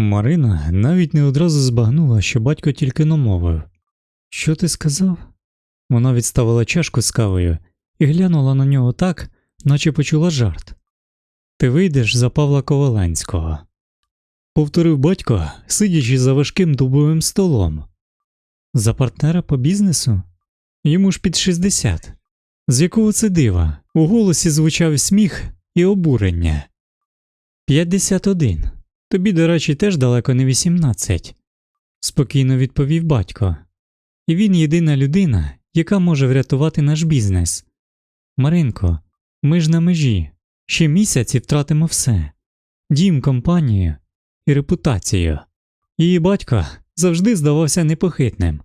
Марина навіть не одразу збагнула, що батько тільки намовив. Що ти сказав? Вона відставила чашку з кавою і глянула на нього так, наче почула жарт. Ти вийдеш за Павла Коваленського. Повторив батько, сидячи за важким дубовим столом. За партнера по бізнесу? Йому ж під 60. З якого це дива? У голосі звучав сміх і обурення. 51. Тобі, до речі, теж далеко не 18, спокійно відповів батько. І він єдина людина, яка може врятувати наш бізнес. Маринко, ми ж на межі. Ще місяць і втратимо все дім, компанію і репутацію. Її батько завжди здавався непохитним,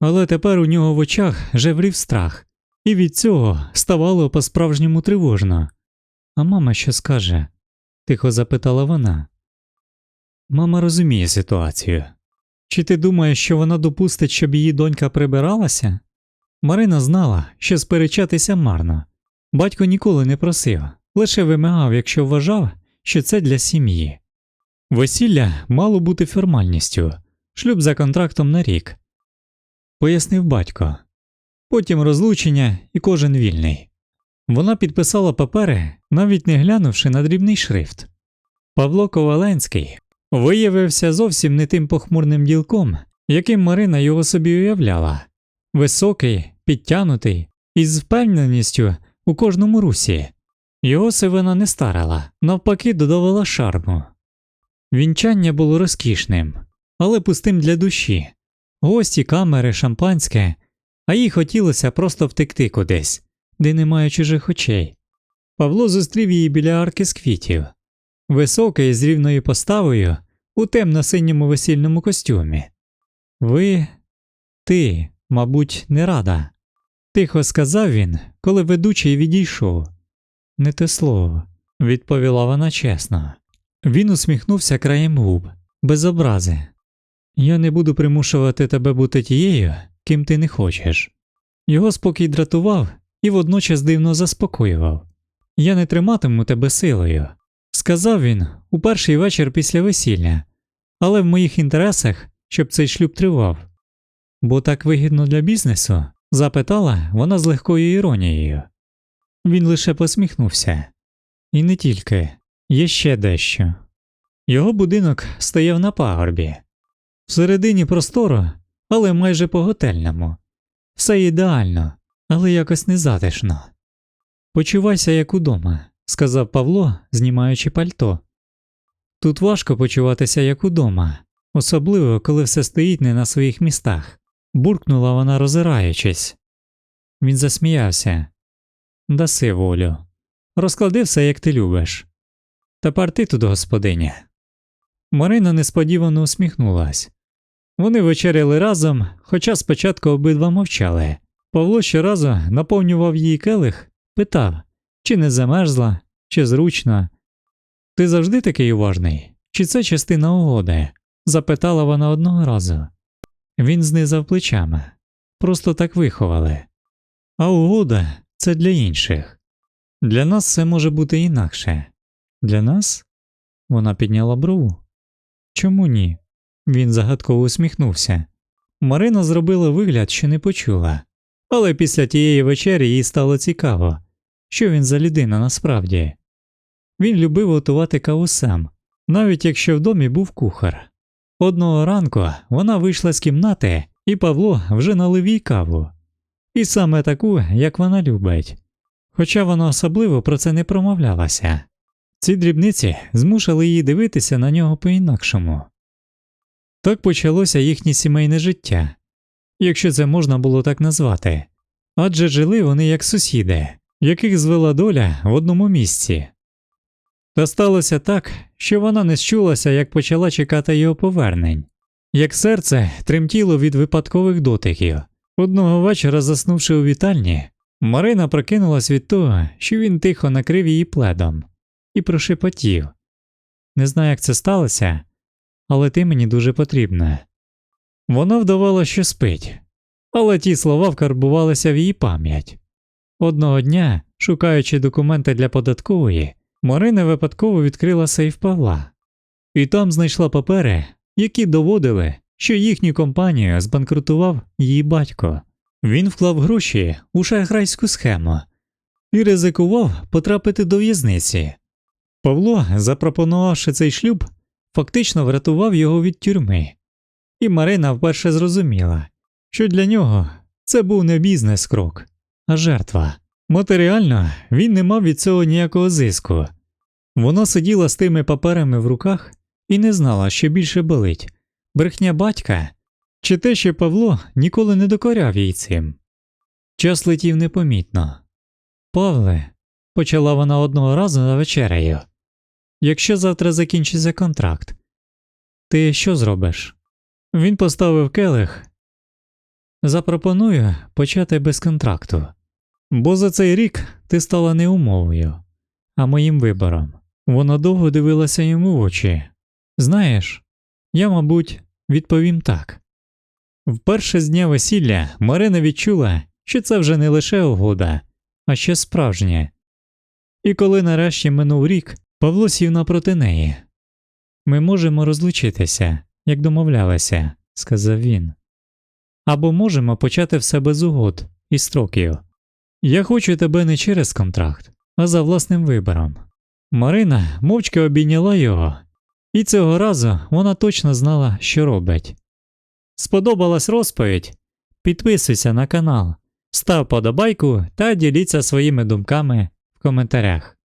але тепер у нього в очах жеврів страх, і від цього ставало по-справжньому тривожно. А мама що скаже? тихо запитала вона. Мама розуміє ситуацію. Чи ти думаєш, що вона допустить, щоб її донька прибиралася? Марина знала, що сперечатися марно. Батько ніколи не просив, лише вимагав, якщо вважав, що це для сім'ї. Весілля мало бути формальністю, шлюб за контрактом на рік, пояснив батько. Потім розлучення і кожен вільний. Вона підписала папери, навіть не глянувши на дрібний шрифт. Павло Коваленський виявився зовсім не тим похмурним ділком, яким Марина його собі уявляла високий, підтянутий, із впевненістю у кожному русі. Його сивина не старила, навпаки, додавала шарму. Вінчання було розкішним, але пустим для душі. Гості, камери, шампанське, а їй хотілося просто втекти кудись, де немає чужих очей. Павло зустрів її біля арки з квітів, високий з рівною поставою, у темно-синьому весільному костюмі. Ви, ти, мабуть, не рада, тихо сказав він, коли ведучий відійшов. Не те слово, відповіла вона чесно. Він усміхнувся краєм губ, без образи. Я не буду примушувати тебе бути тією, ким ти не хочеш. Його спокій дратував і водночас дивно заспокоював. Я не триматиму тебе силою, сказав він у перший вечір після весілля, але в моїх інтересах, щоб цей шлюб тривав. Бо так вигідно для бізнесу? запитала вона з легкою іронією. Він лише посміхнувся. І не тільки, є ще дещо. Його будинок стояв на пагорбі, всередині простору, але майже по готельному. Все ідеально, але якось незатишно. Почувайся як удома, сказав Павло, знімаючи пальто. Тут важко почуватися як удома, особливо коли все стоїть не на своїх містах, буркнула вона, розираючись. Він засміявся. Даси волю. Розклади все, як ти любиш. Тепер ти тут, господиня. Марина несподівано усміхнулась. Вони вечеряли разом, хоча спочатку обидва мовчали. Павло щоразу наповнював її келих, питав, чи не замерзла, чи зручно. Ти завжди такий уважний, чи це частина угоди? запитала вона одного разу. Він знизав плечами. Просто так виховали. А угода це для інших. Для нас це може бути інакше. Для нас? Вона підняла брову. Чому ні? Він загадково усміхнувся. Марина зробила вигляд, що не почула, але після тієї вечері їй стало цікаво, що він за людина насправді. Він любив готувати каву сам, навіть якщо в домі був кухар. Одного ранку вона вийшла з кімнати, і Павло вже налив їй каву, і саме таку, як вона любить, хоча вона особливо про це не промовлялася. Ці дрібниці змушали її дивитися на нього по-інакшому. Так почалося їхнє сімейне життя, якщо це можна було так назвати, адже жили вони як сусіди, яких звела доля в одному місці. Та сталося так, що вона не щулася, як почала чекати його повернень, як серце тремтіло від випадкових дотиків. Одного вечора, заснувши у вітальні, Марина прокинулась від того, що він тихо накрив її пледом і прошепотів Не знаю, як це сталося, але ти мені дуже потрібна. Вона вдавала, що спить, але ті слова вкарбувалися в її пам'ять. Одного дня, шукаючи документи для податкової, Марина випадково відкрила сейф Павла. і там знайшла папери, які доводили, що їхню компанію збанкрутував її батько. Він вклав гроші у шахрайську схему і ризикував потрапити до в'язниці. Павло, запропонувавши цей шлюб, фактично врятував його від тюрми. І Марина вперше зрозуміла, що для нього це був не бізнес-крок, а жертва. Матеріально він не мав від цього ніякого зиску. Вона сиділа з тими паперами в руках і не знала, що більше болить брехня батька чи те, що Павло ніколи не докоряв їй цим. Час летів непомітно. Павле, почала вона одного разу на вечерею. Якщо завтра закінчиться контракт, ти що зробиш? Він поставив келих. Запропоную почати без контракту, бо за цей рік ти стала не умовою, а моїм вибором. Вона довго дивилася йому в очі. Знаєш, я, мабуть, відповім так. Вперше з дня весілля Марина відчула, що це вже не лише угода, а ще справжнє. І коли нарешті минув рік, Павло сів напроти неї. Ми можемо розлучитися, як домовлялися, сказав він. Або можемо почати все без угод і строків. Я хочу тебе не через контракт, а за власним вибором. Марина мовчки обійняла його, і цього разу вона точно знала, що робить. Сподобалась розповідь? Підписуйся на канал, став подобайку та діліться своїми думками в коментарях.